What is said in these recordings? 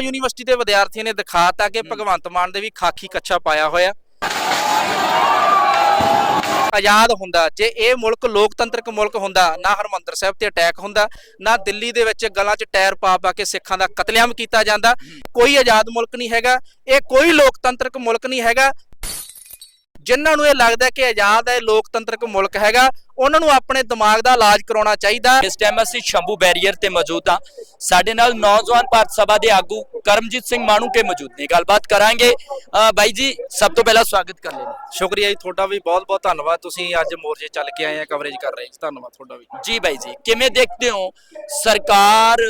Punjab university ਦੇ ਵਿਦਿਆਰਥੀਆਂ ਨੇ ਦਿਖਾਤਾ ਕਿ ਭਗਵੰਤ ਮਾਨ ਦੇ ਵੀ ਖਾਕੀ ਕੱਛਾ ਪਾਇਆ ਹੋਇਆ। ਆਜ਼ਾਦ ਹੁੰਦਾ ਜੇ ਇਹ ਮੁਲਕ ਲੋਕਤੰਤਰਕ ਮੁਲਕ ਹੁੰਦਾ ਨਾ ਹਰਮੰਦਰ ਸਾਹਿਬ ਤੇ ਅਟੈਕ ਹੁੰਦਾ ਨਾ ਦਿੱਲੀ ਦੇ ਵਿੱਚ ਗਲਾਂ 'ਚ ਟਾਇਰ ਪਾ ਪਾ ਕੇ ਸਿੱਖਾਂ ਦਾ ਕਤਲੇਆਮ ਕੀਤਾ ਜਾਂਦਾ ਕੋਈ ਆਜ਼ਾਦ ਮੁਲਕ ਨਹੀਂ ਹੈਗਾ ਇਹ ਕੋਈ ਲੋਕਤੰਤਰਕ ਮੁਲਕ ਨਹੀਂ ਹੈਗਾ। ਜਿਨ੍ਹਾਂ ਨੂੰ ਇਹ ਲੱਗਦਾ ਕਿ ਆਜ਼ਾਦ ਹੈ ਲੋਕਤੰਤਰਕ ਮੁਲਕ ਹੈਗਾ ਉਹਨਾਂ ਨੂੰ ਆਪਣੇ ਦਿਮਾਗ ਦਾ ਇਲਾਜ ਕਰਾਉਣਾ ਚਾਹੀਦਾ। ਇਸ ਟਾਈਮ ਅਸੀਂ ਸ਼ੰਭੂ ਬੈਰੀਅਰ ਤੇ ਮੌਜੂਦ ਹਾਂ। ਸਾਡੇ ਨਾਲ ਨੌਜਵਾਨ ਭਾਰਤ ਸਭਾ ਦੇ ਆਗੂ ਕਰਮਜੀਤ ਸਿੰਘ ਮਾਣੂ ਕੇ ਮੌਜੂਦ ਨੇ। ਗੱਲਬਾਤ ਕਰਾਂਗੇ। ਬਾਈ ਜੀ ਸਭ ਤੋਂ ਪਹਿਲਾਂ ਸਵਾਗਤ ਕਰ ਲੈਣਾ ਸ਼ੁਕਰੀਆ ਜੀ ਤੁਹਾਡਾ ਵੀ ਬਹੁਤ ਬਹੁਤ ਧੰਨਵਾਦ। ਤੁਸੀਂ ਅੱਜ ਮੋਰਚੇ ਚੱਲ ਕੇ ਆਏ ਆ ਕਵਰੇਜ ਕਰ ਰਹੇ ਜੀ ਧੰਨਵਾਦ ਤੁਹਾਡਾ ਵੀ। ਜੀ ਬਾਈ ਜੀ ਕਿਵੇਂ ਦੇਖਦੇ ਹੋ? ਸਰਕਾਰ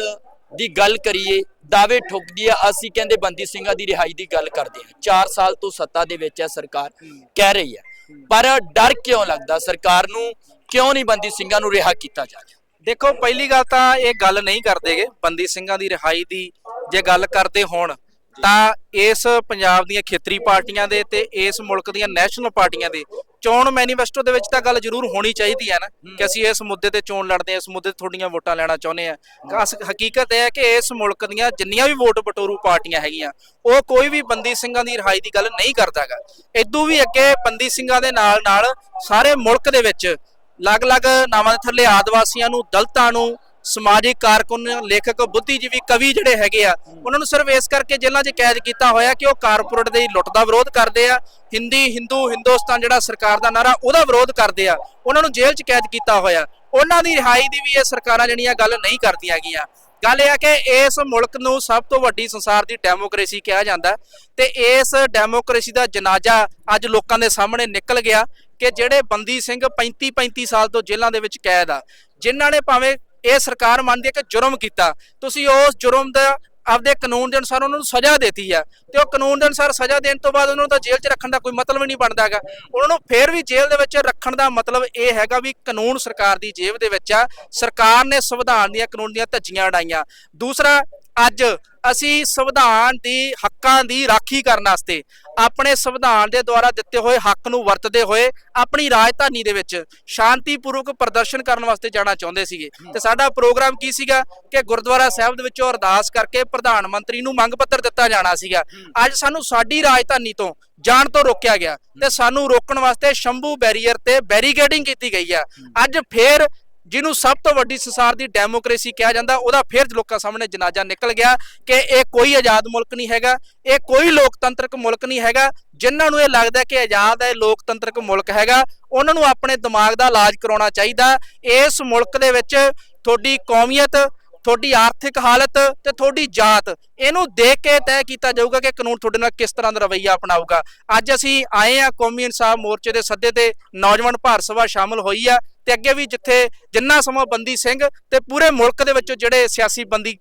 ਦੀ ਗੱਲ ਕਰੀਏ ਦਾਅਵੇ ਠੋਕਦੀ ਆ। ਅਸੀਂ ਕਹਿੰਦੇ ਬੰਦੀ ਸਿੰਘਾਂ ਦੀ ਰਿਹਾਈ ਦੀ ਗੱਲ ਕਰਦੇ ਹਾਂ। 4 ਸਾਲ ਤੋਂ ਸੱਤਾ ਦੇ ਵਿੱਚ ਹੈ ਸਰਕਾਰ ਕਹਿ ਰਹੀ ਹੈ। ਪਰ ਡਰ ਕਿਉਂ ਲੱਗਦਾ? ਸਰਕਾਰ ਨੂੰ ਕਿਉਂ ਨਹੀਂ ਬੰਦੀ ਸਿੰਘਾਂ ਨੂੰ ਰਿਹਾ ਕੀਤਾ ਜਾ ਰਿਹਾ? ਦੇਖੋ ਪਹਿਲੀ ਗੱਲ ਤਾਂ ਇਹ ਗੱਲ ਨਹੀਂ ਕਰਦੇਗੇ ਬੰਦੀ ਸਿੰਘਾਂ ਦੀ ਰਿਹਾਈ ਦੀ ਜੇ ਗੱਲ ਕਰਦੇ ਹੋਣ ਤਾਂ ਇਸ ਪੰਜਾਬ ਦੀਆਂ ਖੇਤਰੀ ਪਾਰਟੀਆਂ ਦੇ ਤੇ ਇਸ ਮੁਲਕ ਦੀਆਂ ਨੈਸ਼ਨਲ ਪਾਰਟੀਆਂ ਦੇ ਚੋਣ ਮੈਨੀਫੈਸਟੋ ਦੇ ਵਿੱਚ ਤਾਂ ਗੱਲ ਜ਼ਰੂਰ ਹੋਣੀ ਚਾਹੀਦੀ ਹੈ ਨਾ ਕਿ ਅਸੀਂ ਇਸ ਮੁੱਦੇ ਤੇ ਚੋਣ ਲੜਦੇ ਹਾਂ ਇਸ ਮੁੱਦੇ ਤੇ ਤੁਹਾਡੀਆਂ ਵੋਟਾਂ ਲੈਣਾ ਚਾਹੁੰਦੇ ਆ ਅਸ ਹਕੀਕਤ ਇਹ ਹੈ ਕਿ ਇਸ ਮੁਲਕ ਦੀਆਂ ਜਿੰਨੀਆਂ ਵੀ ਵੋਟ ਬਟੋਰੂ ਪਾਰਟੀਆਂ ਹੈਗੀਆਂ ਉਹ ਕੋਈ ਵੀ ਬੰਦੀ ਸਿੰਘਾਂ ਦੀ ਰਿਹਾਈ ਦੀ ਗੱਲ ਨਹੀਂ ਕਰਦਾਗਾ। ਇਦੋਂ ਵੀ ਅੱਗੇ ਬੰਦੀ ਸਿੰਘਾਂ ਦੇ ਨਾਲ ਨਾਲ ਸਾਰੇ ਮੁਲਕ ਦੇ ਵਿੱਚ ਅਲੱਗ-ਅਲੱਗ ਨਾਵਾਂ ਦੇ ਥੱਲੇ ਆਦਿਵਾਸੀਆਂ ਨੂੰ, ਦਲਤਾਂ ਨੂੰ, ਸਮਾਜਿਕ ਕਾਰਕੁਨ, ਲੇਖਕ, ਬੁੱਧੀਜੀਵੀ, ਕਵੀ ਜਿਹੜੇ ਹੈਗੇ ਆ, ਉਹਨਾਂ ਨੂੰ ਸਿਰਫ ਇਸ ਕਰਕੇ ਜੇਲ੍ਹਾਂ 'ਚ ਕੈਦ ਕੀਤਾ ਹੋਇਆ ਕਿ ਉਹ ਕਾਰਪੋਰੇਟ ਦੇ ਲੁੱਟ ਦਾ ਵਿਰੋਧ ਕਰਦੇ ਆ, ਹਿੰਦੀ, ਹਿੰਦੂ, ਹਿੰਦੁਸਤਾਨ ਜਿਹੜਾ ਸਰਕਾਰ ਦਾ ਨਾਰਾ, ਉਹਦਾ ਵਿਰੋਧ ਕਰਦੇ ਆ, ਉਹਨਾਂ ਨੂੰ ਜੇਲ੍ਹ 'ਚ ਕੈਦ ਕੀਤਾ ਹੋਇਆ। ਉਹਨਾਂ ਦੀ ਰਿਹਾਈ ਦੀ ਵੀ ਇਹ ਸਰਕਾਰਾਂ ਜਿਹੜੀਆਂ ਗੱਲ ਨਹੀਂ ਕਰਦੀਆਂ ਹੈਗੀਆਂ। ਗੱਲ ਇਹ ਆ ਕਿ ਇਸ ਮੁਲਕ ਨੂੰ ਸਭ ਤੋਂ ਵੱਡੀ ਸੰਸਾਰ ਦੀ ਡੈਮੋਕ੍ਰੇਸੀ ਕਿਹਾ ਜਾਂਦਾ ਤੇ ਇਸ ਡੈਮੋਕ੍ਰੇਸੀ ਦਾ ਜਨਾਜ਼ਾ ਅੱਜ ਲੋਕਾਂ ਦੇ ਸਾਹਮਣੇ ਨਿਕਲ ਗਿਆ ਕਿ ਜਿਹੜੇ ਬੰਦੀ ਸਿੰਘ 35 35 ਸਾਲ ਤੋਂ ਜੇਲ੍ਹਾਂ ਦੇ ਵਿੱਚ ਕੈਦ ਆ, ਜਿਨ੍ਹਾਂ ਨੇ ਭਾਵੇਂ ਇਹ ਸਰਕਾਰ ਮੰਨਦੀ ਹੈ ਕਿ ਜੁਰਮ ਕੀਤਾ, ਤੁਸੀਂ ਉਸ ਜੁਰਮ ਦਾ ਆਪਦੇ ਕਾਨੂੰਨ ਦੇ ਅਨੁਸਾਰ ਉਹਨਾਂ ਨੂੰ ਸਜ਼ਾ ਦਿੱਤੀ ਆ ਤੇ ਉਹ ਕਾਨੂੰਨ ਦੇ ਅਨੁਸਾਰ ਸਜ਼ਾ ਦੇਣ ਤੋਂ ਬਾਅਦ ਉਹਨਾਂ ਨੂੰ ਤਾਂ ਜੇਲ੍ਹ 'ਚ ਰੱਖਣ ਦਾ ਕੋਈ ਮਤਲਬ ਨਹੀਂ ਬਣਦਾ ਹੈਗਾ। ਉਹਨਾਂ ਨੂੰ ਫੇਰ ਵੀ ਜੇਲ੍ਹ ਦੇ ਵਿੱਚ ਰੱਖਣ ਦਾ ਮਤਲਬ ਇਹ ਹੈਗਾ ਵੀ ਕਾਨੂੰਨ ਸਰਕਾਰ ਦੀ ਜੇਬ ਦੇ ਵਿੱਚ ਆ। ਸਰਕਾਰ ਨੇ ਸੰਵਿਧਾਨ ਦੀਆਂ ਕਾਨੂੰਨ ਦੀਆਂ ਧੱਜੀਆਂ ਉਡਾਈਆਂ। ਦੂਸਰਾ, ਅੱਜ ਅਸੀਂ ਸੰਵਿਧਾਨ ਦੀ, ਹੱਕਾਂ ਦੀ ਰਾਖੀ ਕਰਨ ਵਾਸਤੇ ਆਪਣੇ ਸੰਵਿਧਾਨ ਦੇ ਦੁਆਰਾ ਦਿੱਤੇ ਹੋਏ ਹੱਕ ਨੂੰ ਵਰਤਦੇ ਹੋਏ ਆਪਣੀ ਰਾਜਧਾਨੀ ਦੇ ਵਿੱਚ ਸ਼ਾਂਤੀਪੂਰਵਕ ਪ੍ਰਦਰਸ਼ਨ ਕਰਨ ਵਾਸਤੇ ਜਾਣਾ ਚਾਹੁੰਦੇ ਸੀਗੇ। ਤੇ ਸਾਡਾ ਪ੍ਰੋਗਰਾਮ ਕੀ ਸੀਗਾ ਕਿ ਗੁਰਦੁਆਰਾ ਸਾਹਿਬ ਦੇ ਵਿੱਚੋਂ ਅਰਦਾਸ ਕਰਕੇ ਪ੍ਰਧਾਨ ਮੰਤਰੀ ਨੂੰ ਮੰਗ ਪੱਤਰ ਦਿੱਤਾ ਜਾਣਾ ਸੀਗਾ। ਅੱਜ ਸਾਨੂੰ ਸਾਡੀ ਰਾਜਧਾਨੀ ਤੋਂ ਜਾਣ ਤੋਂ ਰੋਕਿਆ ਗਿਆ ਤੇ ਸਾਨੂੰ ਰੋਕਣ ਵਾਸਤੇ ਸ਼ੰਭੂ ਬੈਰੀਅਰ ਤੇ ਬੈਰੀਕੇਡਿੰਗ ਕੀਤੀ ਗਈ ਆ। ਅੱਜ ਫੇਰ ਜਿਹਨੂੰ ਸਭ ਤੋਂ ਵੱਡੀ ਸੰਸਾਰ ਦੀ ਡੈਮੋਕ੍ਰੇਸੀ ਕਿਹਾ ਜਾਂਦਾ, ਉਹਦਾ ਫਿਰ ਲੋਕਾਂ ਸਾਹਮਣੇ ਜਨਾਜ਼ਾ ਨਿਕਲ ਗਿਆ ਕਿ ਇਹ ਕੋਈ ਆਜ਼ਾਦ ਮੁਲਕ ਨਹੀਂ ਹੈਗਾ, ਇਹ ਕੋਈ ਲੋਕਤੰਤਰਕ ਮੁਲਕ ਨਹੀਂ ਹੈਗਾ, ਜਿਨ੍ਹਾਂ ਨੂੰ ਇਹ ਲੱਗਦਾ ਕਿ ਆਜ਼ਾਦ ਹੈ ਲੋਕਤੰਤਰਕ ਮੁਲਕ ਹੈਗਾ, ਉਹਨਾਂ ਨੂੰ ਆਪਣੇ ਦਿਮਾਗ ਦਾ ਇਲਾਜ ਕਰਾਉਣਾ ਚਾਹੀਦਾ। ਇਸ ਮੁਲਕ ਦੇ ਵਿੱਚ ਤੁਹਾਡੀ ਕੌਮੀਅਤ, ਤੁਹਾਡੀ ਆਰਥਿਕ ਹਾਲਤ ਤੇ ਤੁਹਾਡੀ ਜਾਤ, ਇਹਨੂੰ ਦੇਖ ਕੇ ਤੈਅ ਕੀਤਾ ਜਾਊਗਾ ਕਿ ਕਾਨੂੰਨ ਤੁਹਾਡੇ ਨਾਲ ਕਿਸ ਤਰ੍ਹਾਂ ਦਾ ਰਵੱਈਆ ਅਪਣਾਊਗਾ। ਅੱਜ ਅਸੀਂ ਆਏ ਆ ਕੌਮੀ ਇਨਸਾਫ ਮੋਰਚੇ ਦੇ ਸੱਦੇ ਤੇ, ਨੌਜਵਾਨ ਭਾਰਤ ਸਭਾ ਸ਼ਾਮਲ ਹੋਈ ਆ। ਤੇ ਅੱਗੇ ਵੀ ਜਿੱਥੇ ਜਿੰਨਾ ਸਮਾਂ ਬੰਦੀ ਸਿੰਘ ਤੇ ਪੂਰੇ ਮੁਲਕ ਦੇ ਵਿੱਚੋਂ ਜਿਹੜੇ ਸਿਆਸੀ ਬੰਦੀ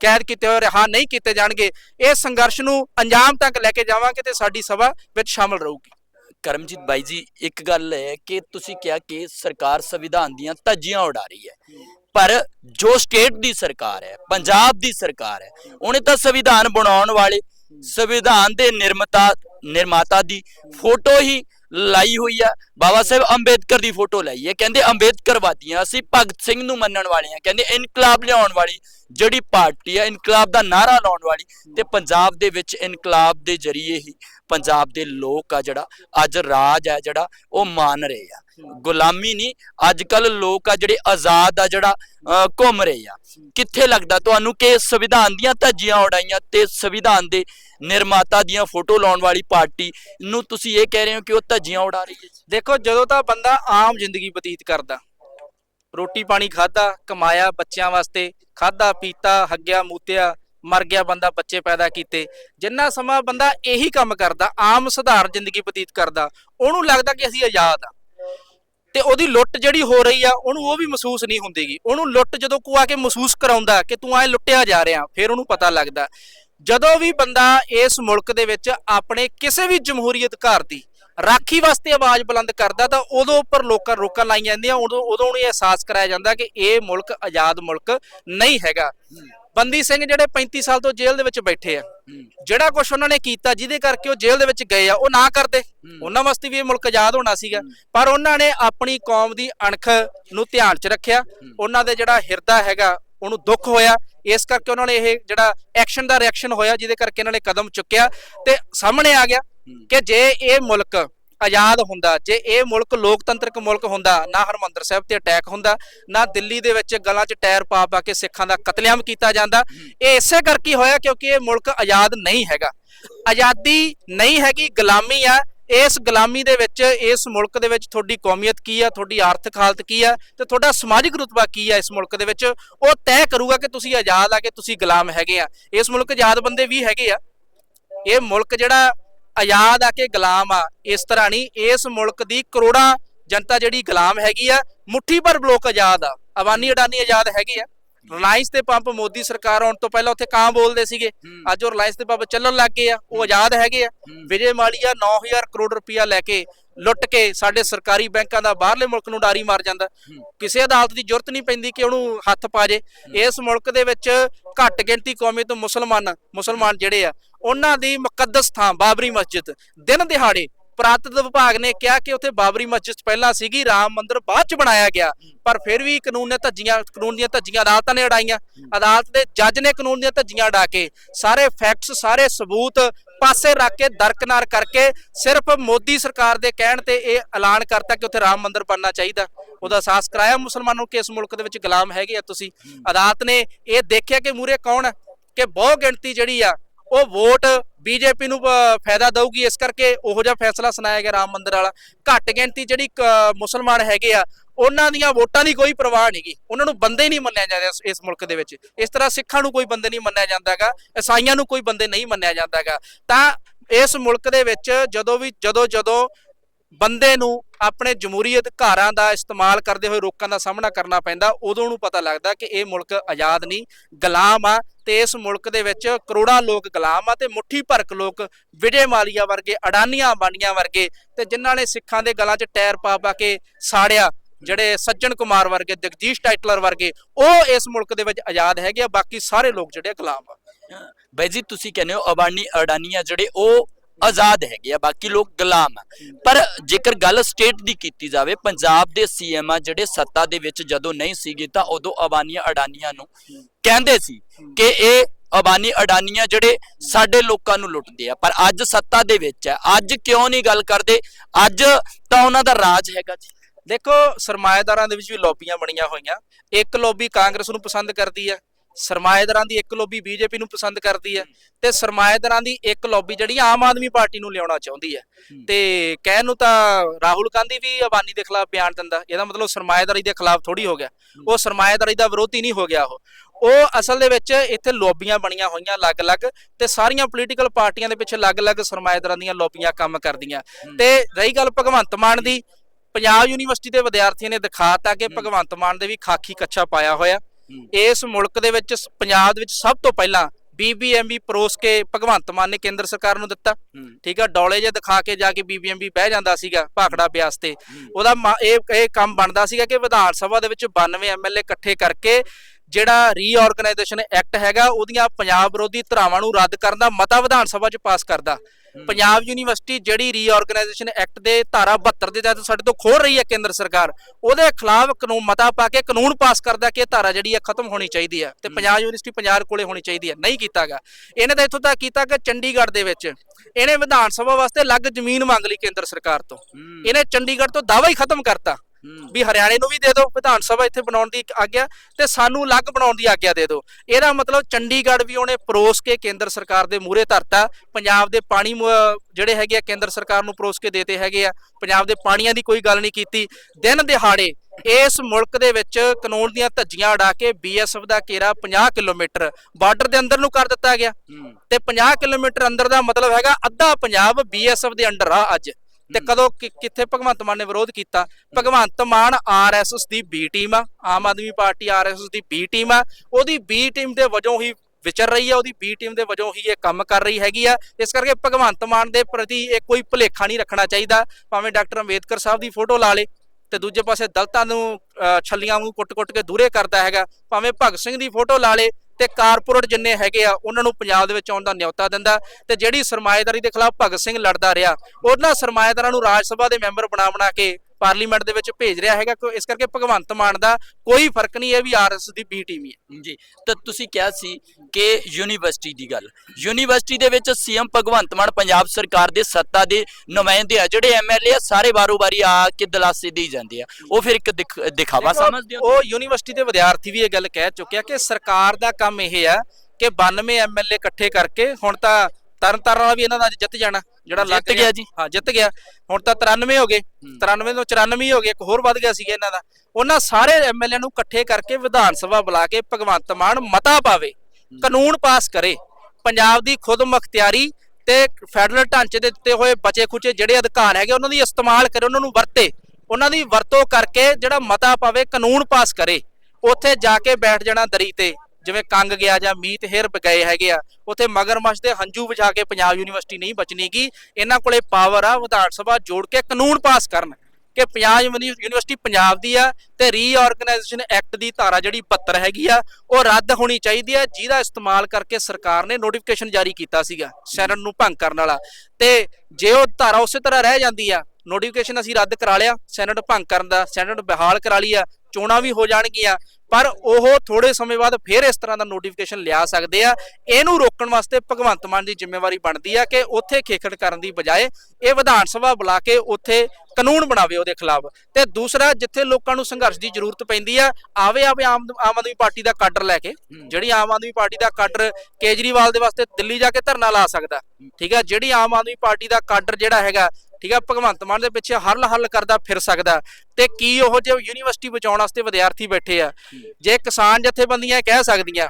ਕੈਦ ਕੀਤੇ ਹੋਏ ਰਿਹਾ, ਨਹੀਂ ਕੀਤੇ ਜਾਣਗੇ, ਇਹ ਸੰਘਰਸ਼ ਨੂੰ ਅੰਜਾਮ ਤੱਕ ਲੈ ਕੇ ਜਾਵਾਂਗੇ ਤੇ ਸਾਡੀ ਸਭਾ ਵਿੱਚ ਸ਼ਾਮਲ ਰਹੂਗੀ। ਕਰਮਜੀਤ ਬਾਈ ਜੀ, ਇੱਕ ਗੱਲ ਹੈ ਕਿ ਤੁਸੀਂ ਕਿਹਾ ਕਿ ਸਰਕਾਰ ਸੰਵਿਧਾਨ ਦੀਆਂ ਧੱਜੀਆਂ ਉਡਾ ਰਹੀ ਹੈ। ਪਰ ਜੋ ਸਟੇਟ ਦੀ ਸਰਕਾਰ ਹੈ, ਪੰਜਾਬ ਦੀ ਸਰਕਾਰ ਹੈ, ਉਹਨੇ ਤਾਂ ਸੰਵਿਧਾਨ ਬਣਾਉਣ ਵਾਲੇ, ਸੰਵਿਧਾਨ ਦੇ ਨਿਰਮਤਾ, ਨਿਰਮਾਤਾ ਦੀ ਫੋਟੋ ਹੀ ਲਾਈ ਹੋਈ ਆ। ਬਾਬਾ ਸਾਹਿਬ ਅੰਬੇਦਕਰ ਦੀ ਫੋਟੋ ਲਾਈ ਹੈ ਕਹਿੰਦੇ ਅੰਬੇਦਕਰਵਾਦੀਆਂ ਅਸੀਂ ਭਗਤ ਸਿੰਘ ਨੂੰ ਮੰਨਣ ਵਾਲੇ ਆ। ਕਹਿੰਦੇ ਇਨਕਲਾਬ ਲਿਆਉਣ ਵਾਲੀ ਜਿਹੜੀ ਪਾਰਟੀ ਆ, ਇਨਕਲਾਬ ਦਾ ਨਾਰਾ ਲਾਉਣ ਵਾਲੀ ਤੇ ਪੰਜਾਬ ਦੇ ਵਿੱਚ ਇਨਕਲਾਬ ਦੇ ਜ਼ਰੀਏ ਹੀ ਪੰਜਾਬ ਦੇ ਲੋਕ ਆ ਜਿਹੜਾ, ਅੱਜ ਰਾਜ ਆ ਜਿਹੜਾ, ਉਹ ਮਾਨ ਰਹੇ ਆ। ਗੁਲਾਮੀ ਨਹੀਂ ਅੱਜ ਕੱਲ ਲੋਕ ਆ ਜਿਹੜੇ ਆਜ਼ਾਦ ਆ ਜਿਹੜਾ ਘੁੰਮ ਰਹੇ ਆ। ਕਿੱਥੇ ਲੱਗਦਾ ਤੁਹਾਨੂੰ ਕਿ ਸੰਵਿਧਾਨ ਦੀਆਂ ਧੱਜੀਆਂ ਉਡਾਈਆਂ ਤੇ ਸੰਵਿਧਾਨ ਦੇ ਨਿਰਮਾਤਾ ਦੀਆਂ ਫੋਟੋ ਲਾਉਣ ਵਾਲੀ ਪਾਰਟੀ ਨੂੰ ਤੁਸੀਂ ਇਹ ਕਹਿ ਰਹੇ ਹੋ ਕਿ ਉਹ ਧੱਜੀਆਂ ਉਡਾ ਰਹੀ ਹੈ? ਦੇਖੋ, ਜਦੋਂ ਤਾਂ ਬੰਦਾ ਆਮ ਜ਼ਿੰਦਗੀ ਬਤੀਤ ਕਰਦਾ। ਰੋਟੀ ਪਾਣੀ ਖਾਦਾ ਕਮਾਇਆ ਬੱਚਿਆਂ ਵਾਸਤੇ ਖਾਦਾ ਪੀਤਾ, ਹੱਗਿਆ, ਮੂਤਿਆ ਮਰ ਗਿਆ ਬੰਦਾ, ਬੱਚੇ ਪੈਦਾ ਕੀਤੇ। ਜਿੰਨਾ ਸਮਾਂ ਬੰਦਾ ਇਹੀ ਕੰਮ ਕਰਦਾ, ਆਮ ਸਧਾਰਨ ਜ਼ਿੰਦਗੀ ਬਤੀਤ ਕਰਦਾ, ਉਹਨੂੰ ਲੱਗਦਾ ਕਿ ਅਸੀਂ ਆਜ਼ਾਦ ਆ। ਤੇ ਉਹਦੀ ਲੁੱਟ ਜਿਹੜੀ ਹੋ ਰਹੀ ਆ, ਉਹਨੂੰ ਉਹ ਵੀ ਮਹਿਸੂਸ ਨਹੀਂ ਹੁੰਦੀਗੀ। ਉਹਨੂੰ ਲੁੱਟ ਜਦੋਂ ਕੋ ਆ ਕੇ ਮਹਿਸੂਸ ਕਰਾਉਂਦਾ ਕਿ ਤੂੰ ਐ ਲੁੱਟਿਆ ਜਾ ਰਿਹਾ, ਫਿਰ ਉਹਨੂੰ ਪਤਾ ਲੱਗਦਾ। ਜਦੋਂ ਵੀ ਬੰਦਾ ਇਸ ਮੁਲਕ ਦੇ ਵਿੱਚ ਆਪਣੇ ਕਿਸੇ ਵੀ ਜਮਹੂਰੀਅਤ ਘਰ ਦੀ ਰਾਖੀ ਵਾਸਤੇ ਆਵਾਜ਼ ਬੁਲੰਦ ਕਰਦਾ, ਤਾਂ ਉਦੋਂ ਉੱਪਰ ਲੋਕਾਂ ਰੋਕਾਂ ਲਾਈਆਂ ਜਾਂਦੀਆਂ, ਉਦੋਂ ਉਦੋਂ ਉਹਨੂੰ ਇਹ ਅਹਿਸਾਸ ਕਰਾਇਆ ਜਾਂਦਾ ਕਿ ਇਹ ਮੁਲਕ ਆਜ਼ਾਦ ਮੁਲਕ ਨਹੀਂ ਹੈਗਾ। ਬੰਦੀ ਸਿੰਘ ਜਿਹੜੇ 35 ਸਾਲ ਤੋਂ ਜੇਲ੍ਹ ਦੇ ਵਿੱਚ ਬੈਠੇ ਆ, ਜਿਹੜਾ ਕੁਝ ਉਹਨਾਂ ਨੇ ਕੀਤਾ, ਜਿਹਦੇ ਕਰਕੇ ਉਹ ਜੇਲ੍ਹ ਦੇ ਵਿੱਚ ਗਏ ਆ, ਉਹ ਨਾ ਕਰਦੇ। ਉਹਨਾਂ ਵਾਸਤੇ ਵੀ ਇਹ ਮੁਲਕ ਆਜ਼ਾਦ ਹੋਣਾ ਸੀਗਾ। ਪਰ ਉਹਨਾਂ ਨੇ ਆਪਣੀ ਕੌਮ ਦੀ ਅਣਖ ਨੂੰ ਧਿਆਨ 'ਚ ਰੱਖਿਆ। ਉਹਨਾਂ ਦੇ ਜਿਹੜਾ ਹਿਰਦਾ ਹੈਗਾ, ਉਹਨੂੰ ਦੁੱਖ ਹੋਇਆ। ਇਸ ਕਰਕੇ ਉਹਨਾਂ ਨੇ ਇਹ ਜਿਹੜਾ ਐਕਸ਼ਨ ਦਾ ਰਿਐਕਸ਼ਨ ਹੋਇਆ, ਜਿਹਦੇ ਕਰਕੇ ਇਹਨਾਂ ਨੇ ਕਦਮ ਚੁੱਕਿਆ। ਤੇ ਸਾਹਮਣੇ ਆ ਗਿਆ ਕਿ ਜੇ ਇਹ ਮੁਲਕ ਆਜ਼ਾਦ ਹੁੰਦਾ, ਜੇ ਇਹ ਮੁਲਕ ਲੋਕਤੰਤਰਕ ਮੁਲਕ ਹੁੰਦਾ, ਨਾ ਹਰਮੰਦਰ ਸਾਹਿਬ ਤੇ ਅਟੈਕ ਹੁੰਦਾ, ਨਾ ਦਿੱਲੀ ਦੇ ਵਿੱਚ ਗਲਾਂ 'ਚ ਟਾਇਰ ਪਾ ਪਾ ਕੇ ਸਿੱਖਾਂ ਦਾ ਕਤਲੇਆਮ ਕੀਤਾ ਜਾਂਦਾ, ਇਹ ਇਸੇ ਕਰਕੇ ਹੋਇਆ ਕਿਉਂਕਿ ਇਹ ਮੁਲਕ ਆਜ਼ਾਦ ਨਹੀਂ ਹੈਗਾ। ਆਜ਼ਾਦੀ ਨਹੀਂ ਹੈਗੀ, ਗੁਲਾਮੀ ਆ। ਇਸ ਗੁਲਾਮੀ ਦੇ ਵਿੱਚ, ਇਸ ਮੁਲਕ ਦੇ ਵਿੱਚ ਤੁਹਾਡੀ ਕੌਮੀਅਤ ਕੀ ਆ, ਤੁਹਾਡੀ ਆਰਥਿਕ ਹਾਲਤ ਕੀ ਆ ਤੇ ਤੁਹਾਡਾ ਸਮਾਜਿਕ ਰੁਤਬਾ ਕੀ ਆ ਇਸ ਮੁਲਕ ਦੇ ਵਿੱਚ, ਉਹ ਤੈਅ ਕਰੂਗਾ ਕਿ ਤੁਸੀਂ ਆਜ਼ਾਦ ਆ, ਕਿ ਤੁਸੀਂ ਗੁਲਾਮ ਹੈਗੇ ਆ। ਇਸ ਮੁਲਕ ਆਜ਼ਾਦ ਬੰਦੇ ਵੀ ਹੈਗੇ ਆ। ਇਹ ਮੁਲਕ ਜਿਹੜਾ ਆਜ਼ਾਦ ਆ ਕੇ ਗੁਲਾਮ ਆ। ਇਸ ਤਰ੍ਹਾਂ ਨਹੀਂ, ਇਸ ਮੁਲਕ ਦੀ ਕਰੋੜਾਂ ਜਨਤਾ ਜਿਹੜੀ ਗੁਲਾਮ ਹੈਗੀ ਆ, ਮੁੱਠੀ ਭਰ ਲੋਕ ਆਜ਼ਾਦ ਆ। ਅਵਾਨੀ ਅਡਾਨੀ ਆਜ਼ਾਦ ਹੈਗੇ ਆ। ਰਿਲਾਇੰਸ ਤੇ ਪੰਪ ਮੋਦੀ ਸਰਕਾਰ ਆਉਣ ਤੋਂ ਪਹਿਲਾਂ ਉੱਥੇ ਕਾਂ ਬੋਲਦੇ ਸੀਗੇ। ਅੱਜ ਉਹ ਰਿਲਾਇੰਸ ਤੇ ਪੰਪ ਚੱਲਣ ਲੱਗ ਗਏ ਆ ਉਹ ਆਜ਼ਾਦ ਹੈਗੇ ਆ। ਵਿਜੇ ਮਾਲੀਆ 9000 ਕਰੋੜ ਰੁਪਇਆ ਲੈ ਕੇ ਲੁੱਟ ਕੇ ਸਾਡੇ ਸਰਕਾਰੀ ਬੈਂਕਾਂ ਦਾ ਬਾਹਰਲੇ ਮੁਲਕ ਨੂੰ ਡਾਰੀ ਮਾਰ ਜਾਂਦਾ। ਕਿਸੇ ਅਦਾਲਤ ਦੀ ਜ਼ਰੂਰਤ ਨਹੀਂ ਪੈਂਦੀ ਕਿ ਉਹਨੂੰ ਹੱਥ ਪਾ ਜੇ। ਇਸ ਮੁਲਕ ਦੇ ਵਿੱਚ ਘੱਟ ਗਿਣਤੀ ਕੌਮੀ ਤੋਂ ਮੁਸਲਮਾਨ ਮੁਸਲਮਾਨ ਜਿਹੜੇ ਆ ਉਹਨਾਂ ਦੀ ਮੁਕੱਦਸ ਥਾਂ ਬਾਬਰੀ ਮਸਜਿਦ ਦਿਨ ਦਿਹਾੜੇ ਪ੍ਰਾਤਤ ਵਿਭਾਗ ਨੇ ਕਿਹਾ ਕਿ ਉੱਥੇ ਬਾਬਰੀ ਮਸਜਿਦ ਪਹਿਲਾਂ ਸੀਗੀ, ਰਾਮ ਮੰਦਿਰ ਬਾਅਦ ਚ ਬਣਾਇਆ ਗਿਆ। ਪਰ ਫਿਰ ਵੀ ਕਾਨੂੰਨ ਨੇ ਧੱਜੀਆਂ, ਕਾਨੂੰਨ ਦੀਆਂ ਧੱਜੀਆਂ ਅਦਾਲਤਾਂ ਨੇ ਅੜਾਈਆਂ। ਅਦਾਲਤ ਦੇ ਜੱਜ ਨੇ ਕਾਨੂੰਨ ਦੀਆਂ ਧੱਜੀਆਂ ਅਡਾ ਕੇ ਸਾਰੇ ਫੈਕਟਸ ਸਾਰੇ ਸਬੂਤ ਪਾਸੇ ਰੱਖ ਕੇ ਦਰਕਨਾਰ ਕਰਕੇ ਸਿਰਫ ਮੋਦੀ ਸਰਕਾਰ ਦੇ ਕਹਿਣ ਤੇ ਇਹ ਐਲਾਨ ਕਰਤਾ ਕਿ ਉੱਥੇ ਰਾਮ ਮੰਦਿਰ ਬਣਨਾ ਚਾਹੀਦਾ। ਉਹਦਾ ਅਹਿਸਾਸ ਕਰਾਇਆ ਮੁਸਲਮਾਨਾਂ ਨੂੰ ਕਿ ਇਸ ਮੁਲਕ ਦੇ ਵਿੱਚ ਗੁਲਾਮ ਹੈਗੇ ਆ ਤੁਸੀਂ। ਅਦਾਲਤ ਨੇ ਇਹ ਦੇਖਿਆ ਕਿ ਮੂਰੇ ਕੌਣ ਹੈ ਕਿ ਬਹੁ ਗਿਣਤੀ ਜਿਹੜੀ ਆ ਉਹ ਵੋਟ ਬੀਜੇਪੀ ਨੂੰ ਫਾਇਦਾ ਦਊਗੀ, ਇਸ ਕਰਕੇ ਉਹੋ ਜਿਹਾ ਫੈਸਲਾ ਸੁਣਾਇਆ ਗਿਆ ਰਾਮ ਮੰਦਿਰ ਵਾਲਾ। ਘੱਟ ਗਿਣਤੀ ਜਿਹੜੀ ਕ- ਮੁਸਲਮਾਨ ਹੈਗੇ ਆ, ਉਹਨਾਂ ਦੀਆਂ ਵੋਟਾਂ ਦੀ ਕੋਈ ਪਰਵਾਹ ਨਹੀਂਗੀ ਉਹਨਾਂ ਨੂੰ ਬੰਦੇ ਨਹੀਂ ਮੰਨਿਆ ਜਾਂਦਾ ਇਸ- ਇਸ ਮੁਲਕ ਦੇ ਵਿੱਚ। ਇਸ ਤਰ੍ਹਾਂ ਸਿੱਖਾਂ ਨੂੰ ਕੋਈ ਬੰਦੇ ਨਹੀਂ ਮੰਨਿਆ ਜਾਂਦਾਗਾ ਈਸਾਈਆਂ ਨੂੰ ਕੋਈ ਬੰਦੇ ਨਹੀਂ ਮੰਨਿਆ ਜਾਂਦਾਗਾ ਤਾਂ ਇਸ ਮੁਲਕ ਦੇ ਵਿੱਚ ਜਦੋਂ ਵੀ, ਜਦੋਂ ਜਦੋਂ ਬੰਦੇ ਨੂੰ ਆਪਣੇ ਜਮਹੂਰੀ ਅਧਿਕਾਰਾਂ ਦਾ ਇਸਤੇਮਾਲ ਕਰਦੇ ਹੋਏ ਰੋਕਾਂ ਦਾ ਸਾਹਮਣਾ ਕਰਨਾ ਪੈਂਦਾ, ਉਦੋਂ ਨੂੰ ਪਤਾ ਲੱਗਦਾ ਕਿ ਇਹ ਮੁਲਕ ਆਜ਼ਾਦ ਨਹੀਂ, ਗੁਲਾਮ ਆ ਤੇ ਇਸ ਮੁਲਕ ਦੇ ਵਿੱਚ ਕਰੋੜਾਂ ਲੋਕ ਗੁਲਾਮ ਆ ਤੇ ਮੁੱਠੀ ਭਰਕ ਲੋਕ ਵਿਜੇ ਮਾਲੀਆ ਵਰਗੇ, ਅਡਾਨੀਆਂ ਬਾਨੀਆਂ ਵਰਗੇ ਤੇ ਜਿਨ੍ਹਾਂ ਨੇ ਸਿੱਖਾਂ ਦੇ ਗਲਾਂ 'ਚ ਟਾਇਰ ਪਾ ਪਾ ਕੇ ਸਾੜਿਆ ਜਿਹੜੇ ਸੱਜਣ ਕੁਮਾਰ ਵਰਗੇ, ਜਗਦੀਸ਼ ਟਾਈਟਲਰ ਵਰਗੇ, ਉਹ ਇਸ ਮੁਲਕ ਦੇ ਵਿੱਚ ਆਜ਼ਾਦ ਹੈਗੇ ਆ, ਬਾਕੀ ਸਾਰੇ ਲੋਕ ਜਿਹੜੇ ਗੁਲਾਮ ਆ। ਬਾਈ ਜੀ, ਤੁਸੀਂ ਕਹਿੰਦੇ ਹੋ ਅਬਾਨੀ, ਅਡਾਨੀਆ ਜਿਹੜੇ ਉਹ ਆਜ਼ਾਦ ਹੈਗੇ ਆ, ਬਾਕੀ ਲੋਕ ਗੁਲਾਮ ਆ। ਪਰ ਜੇਕਰ ਗੱਲ ਸਟੇਟ ਦੀ ਕੀਤੀ ਜਾਵੇ, ਪੰਜਾਬ ਦੇ ਸੀਐਮ ਆ ਜਿਹੜੇ ਸੱਤਾ ਦੇ ਵਿੱਚ ਜਦੋਂ ਨਹੀਂ ਸੀਗੇ ਤਾਂ ਉਦੋਂ ਅਬਾਨੀਆਂ ਅਡਾਨੀਆਂ ਨੂੰ ਕਹਿੰਦੇ ਸੀ ਕਿ ਇਹ ਅਬਾਨੀ ਅਡਾਨੀਆਂ ਜਿਹੜੇ ਸਾਡੇ ਲੋਕਾਂ ਨੂੰ ਲੁੱਟਦੇ ਆ। ਪਰ ਅੱਜ ਸੱਤਾ ਦੇ ਵਿੱਚ ਹੈ ਅੱਜ ਕਿਉਂ ਨਹੀਂ ਗੱਲ ਕਰਦੇ? ਅੱਜ ਤਾਂ ਉਹਨਾਂ ਦਾ ਰਾਜ ਹੈਗਾ ਜੀ। ਦੇਖੋ, ਸਰਮਾਏਦਾਰਾਂ ਦੇ ਵਿੱਚ ਵੀ ਲੌਬੀਆਂ ਬਣੀਆਂ ਹੋਈਆਂ। ਇੱਕ ਲੌਬੀ ਕਾਂਗਰਸ ਨੂੰ ਪਸੰਦ ਕਰਦੀ ਹੈ ਸਰਮਾਏਦਾਰਾਂ ਦੀ ਇੱਕ ਲੌਬੀ ਬੀਜੇਪੀ ਨੂੰ ਪਸੰਦ ਕਰਦੀ ਹੈ ਤੇ ਸਰਮਾਏਦਾਰਾਂ ਦੀ ਇੱਕ ਲੌਬੀ ਜਿਹੜੀ ਆਮ ਆਦਮੀ ਪਾਰਟੀ ਨੂੰ ਲਿਆਉਣਾ ਚਾਹੁੰਦੀ ਹੈ। ਤੇ ਕਹਿਣ ਨੂੰ ਤਾਂ ਰਾਹੁਲ ਗਾਂਧੀ ਵੀ ਅਬਾਨੀ ਦੇ ਖਿਲਾਫ ਬਿਆਨ ਦਿੰਦਾ ਇਹਦਾ ਮਤਲਬ ਸਰਮਾਏਦਾਰੀ ਦੇ ਖਿਲਾਫ ਥੋੜੀ ਹੋ ਗਿਆ। ਉਹ ਸਰਮਾਏਦਾਰੀ ਦਾ ਵਿਰੋਧੀ ਨਹੀਂ ਹੋ ਗਿਆ ਉਹ। ਉਹ ਅਸਲ ਦੇ ਵਿੱਚ ਇੱਥੇ ਲੌਬੀਆਂ ਬਣੀਆਂ ਹੋਈਆਂ ਅਲੱਗ-ਅਲੱਗ ਤੇ ਸਾਰੀਆਂ ਪੋਲੀਟੀਕਲ ਪਾਰਟੀਆਂ ਦੇ ਪਿੱਛੇ ਅਲੱਗ-ਅਲੱਗ ਸਰਮਾਏਦਾਰਾਂ ਦੀਆਂ ਲੌਬੀਆਂ ਕੰਮ ਕਰਦੀਆਂ। ਤੇ ਰਹੀ ਗੱਲ ਭਗਵੰਤ ਮਾਨ ਦੀ ਪੰਜਾਬ ਯੂਨੀਵਰਸਿਟੀ ਦੇ ਵਿਦਿਆਰਥੀਆਂ ਨੇ ਦਿਖਾਤਾ ਕਿ ਭਗਵੰਤ ਮਾਨ ਦੇ ਵੀ ਖਾਕੀ ਕੱਛਾ ਪਾਇਆ ਹੋਇਆ। ਇਸ ਮੁਲਕ ਦੇ ਵਿੱਚ ਪੰਜਾਬ ਦੇ ਵਿੱਚ ਸਭ ਤੋਂ ਪਹਿਲਾਂ ਬੀਬੀਐਮਬੀ ਪਰੋਸ ਕੇ ਭਗਵੰਤ ਮਾਨ ਨੇ ਕੇਂਦਰ ਸਰਕਾਰ ਨੂੰ ਦਿੱਤਾ। ਠੀਕ ਆ ਡੋਲੇ ਜੇ ਦਿਖਾ ਕੇ ਜਾ ਕੇ ਬੀਬੀਐਮਬੀ ਬਹਿ ਜਾਂਦਾ ਸੀਗਾ ਭਾਖੜਾ ਬਿਆਸ ਤੇ। ਉਹਦਾ ਇਹ ਇਹ ਕੰਮ ਬਣਦਾ ਸੀਗਾ ਕਿ ਵਿਧਾਨ ਸਭਾ ਦੇ ਵਿੱਚ 92 ਐਮਐਲਏ ਇਕੱਠੇ ਕਰਕੇ ਜਿਹੜਾ ਰੀਆਰਗੇਨਾਈਜੇਸ਼ਨ ਐਕਟ ਹੈਗਾ ਉਹਦੀਆਂ ਪੰਜਾਬ ਵਿਰੋਧੀ ਧਰਾਵਾਂ ਨੂੰ ਰੱਦ ਕਰਨ ਦਾ ਮਤਾ ਵਿਧਾਨ ਸਭਾ 'ਚ ਪਾਸ ਕਰਦਾ। ਪੰਜਾਬ ਯੂਨੀਵਰਸਿਟੀ ਜਿਹੜੀ ਰੀਆਰਗੇਨਾਈਜੇਸ਼ਨ ਐਕਟ ਦੇ ਧਾਰਾ 72 ਦੇ ਤਹਿਤ ਸਾਡੇ ਤੋਂ ਖੋਲ ਰਹੀ ਹੈ ਕੇਂਦਰ ਸਰਕਾਰ ਉਹਦੇ ਖਿਲਾਫ ਕਾਨੂੰਨ ਮਤਾ ਪਾ ਕੇ ਕਾਨੂੰਨ ਪਾਸ ਕਰਦਾ ਕਿ ਇਹ ਧਾਰਾ ਜਿਹੜੀ ਹੈ ਖਤਮ ਹੋਣੀ ਚਾਹੀਦੀ ਹੈ ਤੇ ਪੰਜਾਬ ਯੂਨੀਵਰਸਿਟੀ ਪੰਜਾਬ ਕੋਲੇ ਹੋਣੀ ਚਾਹੀਦੀ ਹੈ ਨਹੀਂ ਕੀਤਾਗਾ ਇਹਨੇ ਤਾਂ ਇੱਥੋਂ ਤੱਕ ਕੀਤਾ ਕਿ ਚੰਡੀਗੜ੍ਹ ਦੇ ਵਿੱਚ ਇਹਨੇ ਵਿਧਾਨ ਸਭਾ ਵਾਸਤੇ ਅਲੱਗ ਜ਼ਮੀਨ ਮੰਗ ਲਈ ਕੇਂਦਰ ਸਰਕਾਰ ਤੋਂ। ਇਹਨੇ ਚੰਡੀਗੜ੍ਹ ਤੋਂ ਦਾਅਵਾ ਹੀ ਖਤਮ ਕਰਤਾ। ਵੀ ਹਰਿਆਣੇ ਨੂੰ ਵੀ ਦੇ ਦਿਓ ਵਿਧਾਨ ਸਭਾ ਇੱਥੇ ਬਣਾਉਣ ਦੀ ਆਗਿਆ ਤੇ ਸਾਨੂੰ ਅਲੱਗ ਬਣਾਉਣ ਦੀ ਆਗਿਆ ਦੇ ਦਿਓ। ਇਹਦਾ ਮਤਲਬ ਚੰਡੀਗੜ੍ਹ ਵੀ ਉਹਨੇ ਪਰੋਸ ਕੇ ਕੇਂਦਰ ਸਰਕਾਰ ਦੇ ਮੂਹਰੇ ਧਰਤਾ। ਪੰਜਾਬ ਦੇ ਪਾਣੀ ਜਿਹੜੇ ਹੈਗੇ ਆ ਕੇਂਦਰ ਸਰਕਾਰ ਨੂੰ ਪਰੋਸ ਕੇ ਦੇਤੇ ਹੈਗੇ ਆ। ਪੰਜਾਬ ਦੇ ਪਾਣੀਆਂ ਦੀ ਕੋਈ ਗੱਲ ਨਹੀਂ ਕੀਤੀ। ਦਿਨ ਦਿਹਾੜੇ ਇਸ ਮੁਲਕ ਦੇ ਵਿੱਚ ਕਾਨੂੰਨ ਦੀਆਂ ਧੱਜੀਆਂ ਉਡਾ ਕੇ ਬੀਐਸਐਫ ਦਾ ਘੇਰਾ 50 ਕਿਲੋਮੀਟਰ ਬਾਰਡਰ ਦੇ ਅੰਦਰ ਨੂੰ ਕਰ ਦਿੱਤਾ ਗਿਆ। ਤੇ 50 ਕਿਲੋਮੀਟਰ ਅੰਦਰ ਦਾ ਮਤਲਬ ਹੈਗਾ ਅੱਧਾ ਪੰਜਾਬ ਬੀਐਸਐਫ ਦੇ ਅੰਡਰ ਆ ਅੱਜ। ਤੇ ਕਦੋਂ ਕਿ- ਕਿੱਥੇ ਭਗਵੰਤ ਮਾਨ ਨੇ ਵਿਰੋਧ ਕੀਤਾ? ਭਗਵੰਤ ਮਾਨ ਆਰਐਸਐਸ ਦੀ ਬੀ ਟੀਮ ਆ, ਆਮ ਆਦਮੀ ਪਾਰਟੀ ਆਰਐਸਐਸ ਦੀ ਬੀ ਟੀਮ ਆ। ਉਹਦੀ ਬੀ ਟੀਮ ਦੇ ਵਜੋਂ ਹੀ ਵਿਚਰ ਰਹੀ ਆ, ਉਹਦੀ ਬੀ ਟੀਮ ਦੇ ਵਜੋਂ ਹੀ ਇਹ ਕੰਮ ਕਰ ਰਹੀ ਹੈਗੀ ਆ। ਇਸ ਕਰਕੇ ਭਗਵੰਤ ਮਾਨ ਦੇ ਪ੍ਰਤੀ ਇਹ ਕੋਈ ਭੁਲੇਖਾ ਨਹੀਂ ਰੱਖਣਾ ਚਾਹੀਦਾ। ਭਾਵੇਂ ਡਾਕਟਰ ਅੰਬੇਦਕਰ ਸਾਹਿਬ ਦੀ ਫੋਟੋ ਲਾ ਲੇ, ਤੇ ਦੂਜੇ ਪਾਸੇ ਦਲਤਾਂ ਨੂੰ ਛੱਲੀਆਂ ਨੂੰ ਕੁੱਟ-ਕੁੱਟ ਕੇ ਦੂਰੇ ਕਰਦਾ ਹੈਗਾ। ਭਾਵੇਂ ਭਗਤ ਸਿੰਘ ਦੀ ਫੋਟੋ ਲਾ ਲੇ ਤੇ ਕਾਰਪੋਰੇਟ ਜਿੰਨੇ ਹੈਗੇ ਆ, ਉਹਨਾਂ ਨੂੰ ਪੰਜਾਬ ਦੇ ਵਿੱਚ ਆਉਣ ਦਾ ਨਿਯੋਤਾ ਦਿੰਦਾ ਤੇ ਜਿਹੜੀ ਸਰਮਾਏਦਾਰੀ ਦੇ ਖਿਲਾਫ ਭਗਤ ਸਿੰਘ ਲੜਦਾ ਰਿਹਾ, ਉਹਨਾਂ ਸਰਮਾਏਦਾਰਾਂ ਨੂੰ ਰਾਜ ਸਭਾ ਦੇ ਮੈਂਬਰ ਬਣਾ ਬਣਾ ਕੇ ਪਾਰਲੀਮੈਂਟ ਦੇ ਵਿੱਚ ਭੇਜ ਰਿਹਾ ਹੈਗਾ ਕੋ- ਇਸ ਕਰਕੇ ਭਗਵੰਤ ਮਾਨ ਦਾ ਕੋਈ ਫ਼ਰਕ ਨਹੀਂ ਇਹ ਵੀ ਆਰਐਸ ਦੀ ਬੀ ਟੀਮ ਹੀ ਹੈ। ਜੀ ਤਾਂ ਤੁਸੀਂ ਕਿਹਾ ਸੀ ਕਿ ਯੂਨੀਵਰਸਿਟੀ ਦੀ ਗੱਲ। ਯੂਨੀਵਰਸਿਟੀ ਦੇ ਵਿੱਚ ਸੀਐਮ ਭਗਵੰਤ ਮਾਨ ਪੰਜਾਬ ਸਰਕਾਰ ਦੇ ਸੱਤਾ ਦੇ ਨੁਮਾਇੰਦੇ ਆ ਜਿਹੜੇ ਐਮਐਲਏ ਆ ਸਾਰੇ ਬਾਰੋ-ਬਾਰੀ ਆ ਕੇ ਦਲਾਸੇ ਦੇਈ ਜਾਂਦੇ ਆ। ਉਹ ਫਿਰ ਇੱਕ ਦਿਖ- ਦਿਖਾਵਾ ਦੇਖੋ, ਸਮਝਦੇ ਹੋ ਉਹ ਯੂਨੀਵਰਸਿਟੀ ਦੇ ਵਿਦਿਆਰਥੀ ਵੀ ਇਹ ਗੱਲ ਕਹਿ ਚੁੱਕਿਆ ਕਿ ਸਰਕਾਰ ਦਾ ਕੰਮ ਇਹ ਆ ਕਿ 92 ਐਮਐਲਏ ਇਕੱਠੇ ਕਰਕੇ ਹੁਣ ਤਾਂ ਤਰਨਤਾਰਨ ਵਾਲਾ ਵੀ ਇਹਨਾਂ ਦਾ ਅੱਜ ਜਿੱਤ ਜਾਣਾ ਜਿਹੜਾ ਲੱਗ ਗਿਆ। ਜੀ। ਹਾਂ ਜਿੱਤ ਗਿਆ। ਹੁਣ ਤਾਂ 93 ਹੋ ਗਏ। 93 ਤੋਂ 94 ਹੀ ਹੋ ਗਏ ਇੱਕ ਹੋਰ ਵੱਧ ਗਿਆ ਸੀਗਾ ਇਹਨਾਂ ਦਾ। ਉਹਨਾਂ ਸਾਰੇ ਐਮਐਲਏ ਨੂੰ ਇਕੱਠੇ ਕਰਕੇ ਵਿਧਾਨ ਸਭਾ ਬੁਲਾ ਕੇ ਭਗਵੰਤ ਮਾਨ ਮਤਾ ਪਾਵੇ ਕਾਨੂੰਨ ਪਾਸ ਕਰੇ। ਪੰਜਾਬ ਦੀ ਖੁਦ ਮੁਖਤਿਆਰੀ ਤੇ ਫੈਡਰਲ ਢਾਂਚੇ ਦੇ ਦਿੱਤੇ ਹੋਏ ਬਚੇ ਖੁਚੇ ਜਿਹੜੇ ਅਧਿਕਾਰ ਹੈਗੇ ਉਹਨਾਂ ਦੀ ਇਸਤੇਮਾਲ ਕਰੇ ਉਹਨਾਂ ਨੂੰ ਵਰਤੇ। ਉਹਨਾਂ ਦੀ ਵਰਤੋਂ ਕਰਕੇ ਜਿਹੜਾ ਮਤਾ ਪਾਵੇ ਕਾਨੂੰਨ ਪਾਸ ਕਰੇ। ਉੱਥੇ ਜਾ ਕੇ ਬੈਠ ਜਾਣਾ ਦਰੀ ਤੇ। ਜਿਵੇਂ ਕੰਗ ਗਿਆ ਜਾਂ ਮੀਤ ਹੇਰ ਗਏ ਹੈਗੇ ਆ, ਉੱਥੇ ਮਗਰਮੱਛ ਦੇ ਹੰਝੂ ਵਿਛਾ ਕੇ ਪੰਜਾਬ ਯੂਨੀਵਰਸਿਟੀ ਨਹੀਂ ਬਚਣੀਗੀ ਇਹਨਾਂ ਕੋਲੇ ਪਾਵਰ ਆ, ਵਿਧਾਨ ਸਭਾ ਜੋੜ ਕੇ ਕਾਨੂੰਨ ਪਾਸ ਕਰਨ। ਕਿ ਪੰਜਾਬ ਯੂਨੀਵਰਸਿਟੀ ਪੰਜਾਬ ਦੀ ਆ ਤੇ ਰੀਆਰਗੇਨਾਈਜੇਸ਼ਨ ਐਕਟ ਦੀ ਧਾਰਾ ਜਿਹੜੀ 72 ਹੈਗੀ ਆ, ਉਹ ਰੱਦ ਹੋਣੀ ਚਾਹੀਦੀ ਆ, ਜਿਹਦਾ ਇਸਤੇਮਾਲ ਕਰਕੇ ਸਰਕਾਰ ਨੇ ਨੋਟੀਫਿਕੇਸ਼ਨ ਜਾਰੀ ਕੀਤਾ ਸੀਗਾ ਸੈਨਟ ਨੂੰ ਭੰਗ ਕਰਨ ਵਾਲਾ। ਤੇ ਜੇ ਉਹ ਧਾਰਾ ਉਸੇ ਤਰ੍ਹਾਂ ਰਹਿ ਜਾਂਦੀ ਆ ਨੋਟੀਫਿਕੇਸ਼ਨ ਅਸੀਂ ਰੱਦ ਕਰਾ ਲਿਆ ਸੈਨੇਟ ਭੰਗ ਕਰਨ ਦਾ ਸੈਨੇਟ ਬਹਾਲ ਕਰਾ ਲਈ ਆ ਚੋਣਾਂ ਵੀ ਹੋ ਜਾਣਗੀਆਂ। ਪਰ ਉਹ ਥੋੜੇ ਸਮੇਂ ਬਾਅਦ ਫਿਰ ਇਸ ਤਰ੍ਹਾਂ ਦਾ ਨੋਟੀਫਿਕੇਸ਼ਨ ਲਿਆ ਸਕਦੇ ਆ। ਇਹਨੂੰ ਰੋਕਣ ਵਾਸਤੇ ਭਗਵੰਤ ਮਾਨ ਦੀ ਜ਼ਿੰਮੇਵਾਰੀ ਬਣਦੀ ਆ ਕਿ ਉੱਥੇ ਖੇਖੜ ਕਰਨ ਦੀ ਬਜਾਏ ਇਹ ਵਿਧਾਨ ਸਭਾ ਬੁਲਾ ਕੇ ਉੱਥੇ ਕਾਨੂੰਨ ਬਣਾਵੇ ਉਹਦੇ ਖਿਲਾਫ। ਤੇ ਦੂਸਰਾ ਜਿੱਥੇ ਲੋਕਾਂ ਨੂੰ ਸੰਘਰਸ਼ ਦੀ ਜ਼ਰੂਰਤ ਪੈਂਦੀ ਆ ਆਵੇ ਆਵੇ ਆਮ ਆਦਮੀ ਪਾਰਟੀ ਦਾ ਕਾਡਰ ਲੈ ਕੇ। ਜਿਹੜੀ ਆਮ ਆਦਮੀ ਪਾਰਟੀ ਦਾ ਕਾਡਰ ਕੇਜਰੀਵਾਲ ਦੇ ਵਾਸਤੇ ਦਿੱਲੀ ਜਾ ਕੇ ਧਰਨਾ ਲਾ ਸਕਦਾ। ਠੀਕ ਆ ਜਿਹੜੀ ਆਮ ਆਦਮੀ ਪਾਰਟੀ ਦਾ ਕਾਡਰ ਜਿਹੜਾ ਹੈਗਾ ਠੀਕ ਆ ਭਗਵੰਤ ਮਾਨ ਦੇ ਪਿੱਛੇ ਹੱਲ ਹੱਲ ਕਰਦਾ ਫਿਰ ਸਕਦਾ। ਤੇ ਕੀ ਉਹ ਜੇ ਯੂਨੀਵਰਸਿਟੀ ਬਚਾਉਣ ਵਾਸਤੇ ਵਿਦਿਆਰਥੀ ਬੈਠੇ ਆ? ਜੇ ਕਿਸਾਨ ਜਥੇਬੰਦੀਆਂ ਕਹਿ ਸਕਦੀਆਂ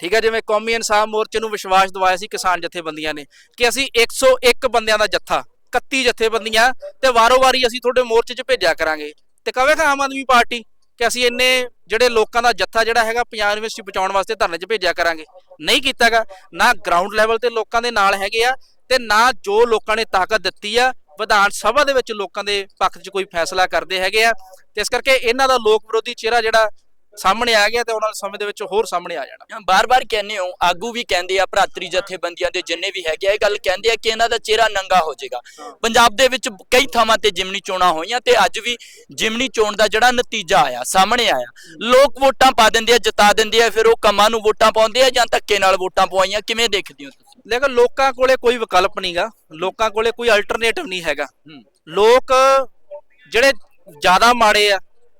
ਠੀਕ ਹੈ ਜਿਵੇਂ ਕੌਮੀ ਇਨਸਾਫ ਮੋਰਚੇ ਨੂੰ ਵਿਸ਼ਵਾਸ ਦਿਵਾਇਆ ਸੀ ਕਿਸਾਨ ਜਥੇਬੰਦੀਆਂ ਨੇ ਕਿ ਅਸੀਂ 101 ਬੰਦਿਆਂ ਦਾ ਜੱਥਾ 31 ਜਥੇਬੰਦੀਆਂ ਤੇ ਵਾਰੋ-ਵਾਰੀ ਅਸੀਂ ਤੁਹਾਡੇ ਮੋਰਚੇ 'ਚ ਭੇਜਿਆ ਕਰਾਂਗੇ। ਤੇ ਕਹੇਗਾ ਆਮ ਆਦਮੀ ਪਾਰਟੀ ਕਿ ਅਸੀਂ ਇੰਨੇ ਜਿਹੜੇ ਲੋਕਾਂ ਦਾ ਜੱਥਾ ਜਿਹੜਾ ਹੈਗਾ ਪੰਜਾਬ ਯੂਨੀਵਰਸਿਟੀ ਬਚਾਉਣ ਵਾਸਤੇ ਧਰਨੇ 'ਚ ਭੇਜਿਆ ਕਰਾਂਗੇ? ਨਹੀਂ ਕੀਤਾਗਾ। ਨਾ ਗਰਾਊਂਡ ਲੈਵਲ ਤੇ ਲੋਕਾਂ ਦੇ ਨਾਲ ਹੈਗੇ ਆ ਤੇ ਨਾ ਜੋ ਲੋਕਾਂ ਨੇ ਤਾਕਤ ਦਿੱਤੀ ਆ, ਵਿਧਾਨ ਸਭਾ ਦੇ ਵਿੱਚ ਲੋਕਾਂ ਦੇ ਪੱਖ 'ਚ ਕੋਈ ਫੈਸਲਾ ਕਰਦੇ ਹੈਗੇ ਆ। ਤੇ ਇਸ ਕਰਕੇ ਇਹਨਾਂ ਦਾ ਲੋਕ ਵਿਰੋਧੀ ਚਿਹਰਾ ਜਿਹੜਾ ਸਾਹਮਣੇ ਆ ਗਿਆ ਤੇ ਉਹਨਾਂ ਦੇ ਸਮੇਂ ਦੇ ਵਿੱਚ ਹੋਰ ਸਾਹਮਣੇ ਆ ਜਾਣਾ। ਬਾਰ-ਬਾਰ ਕਹਿੰਦੇ ਹੋ, ਆਗੂ ਵੀ ਕਹਿੰਦੇ ਆ, ਭਰਾਤਰੀ ਜਥੇਬੰਦੀਆਂ ਦੇ ਜਿੰਨੇ ਵੀ ਹੈਗੇ ਆ, ਇਹ ਗੱਲ ਕਹਿੰਦੇ ਆ ਕਿ ਇਹਨਾਂ ਦਾ ਚਿਹਰਾ ਨੰਗਾ ਹੋ ਜਾਏਗਾ। ਪੰਜਾਬ ਦੇ ਵਿੱਚ ਕਈ ਥਾਵਾਂ ਤੇ ਜਿਮਨੀ ਚੋਣਾਂ ਹੋਈਆਂ ਤੇ ਅੱਜ ਵੀ ਜਿਮਨੀ ਚੋਣ ਦਾ ਜਿਹੜਾ ਨਤੀਜਾ ਆਇਆ, ਸਾਹਮਣੇ ਆਇਆ। ਲੋਕ ਵੋਟਾਂ ਪਾ ਦਿੰਦੇ ਆ, ਜਿਤਾ ਦਿੰਦੇ ਆ, ਫਿਰ ਉਹ ਕੰਮਾਂ ਨੂੰ ਵੋਟਾਂ ਪਾਉਂਦੇ ਆ ਜਾਂ ਧੱਕੇ ਨਾਲ ਵੋਟਾਂ ਪਵਾਈਆਂ, ਕਿਵੇਂ ਦੇਖਦੇ ਹੋ ਲੇਕਿਨ ਲੋਕਾਂ ਕੋਲੇ ਕੋਈ ਵਿਕਲਪ ਨਹੀਂਗਾ ਲੋਕਾਂ ਕੋਲੇ ਕੋਈ ਅਲਟਰਨੇਟਿਵ ਨਹੀਂ ਹੈਗਾ। ਲੋਕ ਜਿਹੜੇ ਜ਼ਿਆਦਾ ਮਾੜੇ ਆ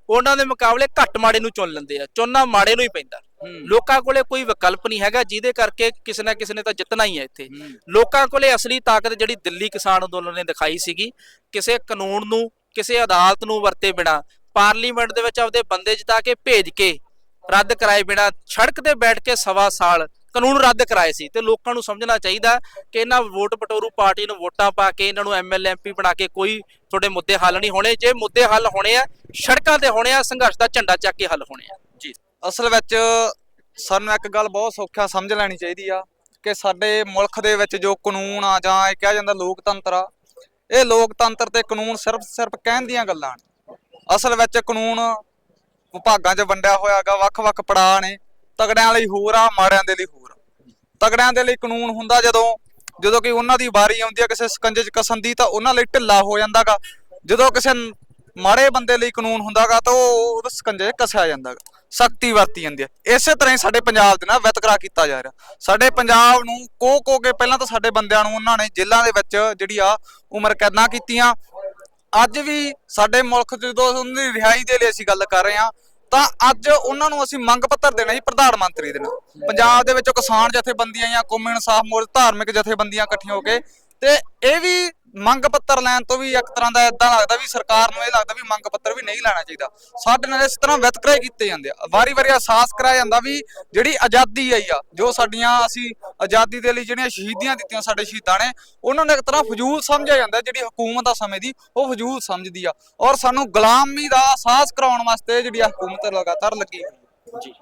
ਉਹਨਾਂ ਦੇ ਮੁਕਾਬਲੇ ਘੱਟ ਮਾੜੇ ਨੂੰ ਚੁਣ ਲੈਂਦੇ ਆ। ਚੁਣਨਾ ਮਾੜੇ ਨੂੰ ਹੀ ਪੈਂਦਾ। ਲੋਕਾਂ ਕੋਲੇ ਕੋਈ ਵਿਕਲਪ ਨਹੀਂ ਹੈਗਾ ਜਿਹਦੇ ਕਰਕੇ ਕਿਸੇ ਨਾ ਕਿਸੇ ਨੇ ਤਾਂ ਜਿੱਤਣਾ ਹੀ ਹੈ ਇੱਥੇ। ਲੋਕਾਂ ਕੋਲੇ ਅਸਲੀ ਤਾਕਤ ਜਿਹੜੀ ਦਿੱਲੀ ਕਿਸਾਨ ਅੰਦੋਲਨ ਨੇ ਦਿਖਾਈ ਸੀਗੀ ਕਿਸੇ ਕਾਨੂੰਨ ਨੂੰ ਕਿਸੇ ਅਦਾਲਤ ਨੂੰ ਵਰਤੇ ਬਿਨਾ ਪਾਰਲੀਮੈਂਟ ਦੇ ਵਿੱਚ ਆਪਦੇ ਬੰਦੇ ਜਿਤਾ ਕੇ ਭੇਜ ਕੇ ਰੱਦ ਕਰਾਏ ਬਿਨਾ ਸੜਕ ਤੇ ਬੈਠ ਕੇ ਸਵਾ ਸਾਲ ਕਾਨੂੰਨ ਰੱਦ ਕਰਾਏ ਸੀ ਤੇ ਲੋਕਾਂ ਨੂੰ ਸਮਝਣਾ ਚਾਹੀਦਾ ਕਿ ਇਹਨਾਂ ਵੋਟ ਪਟੋਰੂ ਪਾਰਟੀ ਨੂੰ ਵੋਟਾਂ ਪਾ ਕੇ ਇਹਨਾਂ ਨੂੰ ਐਮਐਲਏ ਐਮਪੀ ਬਣਾ ਕੇ ਕੋਈ ਤੁਹਾਡੇ ਮੁੱਦੇ ਹੱਲ ਨਹੀਂ ਹੋਣੇ। ਜੇ ਮੁੱਦੇ ਹੱਲ ਹੋਣੇ ਆ, ਸੜਕਾਂ ਤੇ ਹੋਣੇ ਆ, ਸੰਘਰਸ਼ ਦਾ ਝੰਡਾ ਚੱਕ ਕੇ ਹੱਲ ਹੋਣੇ ਆ। ਜੀ। ਅਸਲ ਵਿੱਚ ਸਾਨੂੰ ਇੱਕ ਗੱਲ ਬਹੁਤ ਸੌਖਾ ਸਮਝ ਲੈਣੀ ਚਾਹੀਦੀ ਆ ਕਿ ਸਾਡੇ ਮੁਲਕ ਦੇ ਵਿੱਚ ਜੋ ਕਾਨੂੰਨ ਆ ਜਾਂ ਇਹ ਕਿਹਾ ਜਾਂਦਾ ਲੋਕਤੰਤਰ ਆ, ਇਹ ਲੋਕਤੰਤਰ ਤੇ ਕਾਨੂੰਨ ਸਿਰਫ ਸਿਰਫ ਕਹਿਣ ਦੀਆਂ ਗੱਲਾਂ ਨੇ। ਅਸਲ ਵਿੱਚ ਕਾਨੂੰਨ ਵਿਭਾਗਾਂ 'ਚ ਵੰਡਿਆ ਹੋਇਆਗਾ, ਵੱਖ-ਵੱਖ ਪੜਾਅ ਨੇ, ਤਗੜਿਆਂ ਲਈ ਹੋਰ ਆ, ਮਾੜਿਆਂ ਦੇ ਲਈ ਹੋਰ ਤਗੜਿਆਂ ਦੇ ਲਈ ਕਾਨੂੰਨ ਹੁੰਦਾ ਜਦੋਂ ਜਦੋਂ ਕਿ ਉਹਨਾਂ ਦੀ ਵਾਰੀ ਆਉਂਦੀ ਹੈ ਕਿਸੇ ਸਕੰਜੇ 'ਚ ਕਸਣ ਦੀ, ਤਾਂ ਉਹਨਾਂ ਲਈ ਢਿੱਲਾ ਹੋ ਜਾਂਦਾਗਾ। ਜਦੋਂ ਕਿਸੇ ਮਾੜੇ ਬੰਦੇ ਲਈ ਕਾਨੂੰਨ ਹੁੰਦਾਗਾ, ਤਾਂ ਉਹ ਉਹਦੇ ਸਕੰਜੇ 'ਚ ਕਸਿਆ ਜਾਂਦਾਗਾ। ਸਖਤੀ ਵਰਤੀ ਜਾਂਦੀ ਹੈ ਇਸੇ ਤਰ੍ਹਾਂ ਹੀ ਸਾਡੇ ਪੰਜਾਬ ਦੇ ਨਾਲ ਵਿਤਕਰਾ ਕੀਤਾ ਜਾ ਰਿਹਾ। ਸਾਡੇ ਪੰਜਾਬ ਨੂੰ ਕੋ ਕੋ ਕੇ ਪਹਿਲਾਂ ਤਾਂ ਸਾਡੇ ਬੰਦਿਆਂ ਨੂੰ ਉਹਨਾਂ ਨੇ ਜੇਲ੍ਹਾਂ ਦੇ ਵਿੱਚ ਜਿਹੜੀ ਆ ਉਮਰ ਕੈਦਾਂ ਕੀਤੀਆਂ। ਅੱਜ ਵੀ ਸਾਡੇ ਮੁਲਕ ਜਦੋਂ ਉਹਨਾਂ ਦੀ ਰਿਹਾਈ ਦੇ ਲਈ ਅਸੀਂ ਗੱਲ ਕਰ ਰਹੇ ਹਾਂ ਤਾਂ ਅੱਜ ਉਹਨਾਂ ਨੂੰ ਅਸੀਂ ਮੰਗ ਪੱਤਰ ਦੇਣਾ ਸੀ ਪ੍ਰਧਾਨ ਮੰਤਰੀ ਦੇ ਨਾਲ। ਪੰਜਾਬ ਦੇ ਵਿੱਚੋਂ ਕਿਸਾਨ ਜਥੇਬੰਦੀਆਂ ਜਾਂ ਕੌਮੀ ਇਨਸਾਫ ਮੋਰਚਾ ਧਾਰਮਿਕ ਜਥੇਬੰਦੀਆਂ ਇਕੱਠੀਆਂ ਹੋ ਕੇ ਤੇ ਇਹ ਵੀ ਮੰਗ ਪੱਤਰ ਲੈਣ ਤੋਂ ਵੀ ਇੱਕ ਤਰ੍ਹਾਂ ਦਾ ਇਦਾਂ ਲੱਗਦਾ ਵੀ ਸਰਕਾਰ ਨੂੰ ਇਹ ਲੱਗਦਾ ਵੀ ਮੰਗ ਪੱਤਰ ਵੀ ਨਹੀਂ ਲੈਣਾ ਚਾਹੀਦਾ। ਸਾਡੇ ਨਾਲ ਇਸ ਤਰ੍ਹਾਂ ਵਿਤਕਰੇ ਕੀਤੇ ਜਾਂਦੇ ਆ। ਵਾਰੀ-ਵਾਰੀ ਅਹਿਸਾਸ ਕਰਾਇਆ ਜਾਂਦਾ ਵੀ ਜਿਹੜੀ ਆਜ਼ਾਦੀ ਆਈ ਆ, ਜੋ ਸਾਡੀਆਂ ਅਸੀਂ ਆਜ਼ਾਦੀ ਦੇ ਲਈ ਜਿਹੜੀਆਂ ਸ਼ਹੀਦੀਆਂ ਦਿੱਤੀਆਂ ਸਾਡੇ ਸ਼ਹੀਦਾਂ ਨੇ, ਉਹਨਾਂ ਨੂੰ ਇੱਕ ਤਰ੍ਹਾਂ ਫਜ਼ੂਲ ਸਮਝਿਆ ਜਾਂਦਾ, ਜਿਹੜੀ ਹਕੂਮਤ ਆ ਸਮੇਂ ਦੀ, ਉਹ ਫਜ਼ੂਲ ਸਮਝਦੀ ਆ। ਔਰ ਸਾਨੂੰ ਗੁਲਾਮੀ ਦਾ ਅਹਿਸਾਸ ਕਰਾਉਣ ਵਾਸਤੇ ਜਿਹੜੀ ਆ ਹਕੂਮਤ ਲਗਾਤਾਰ ਲੱਗੀ ਹੋਈ ਜੀ।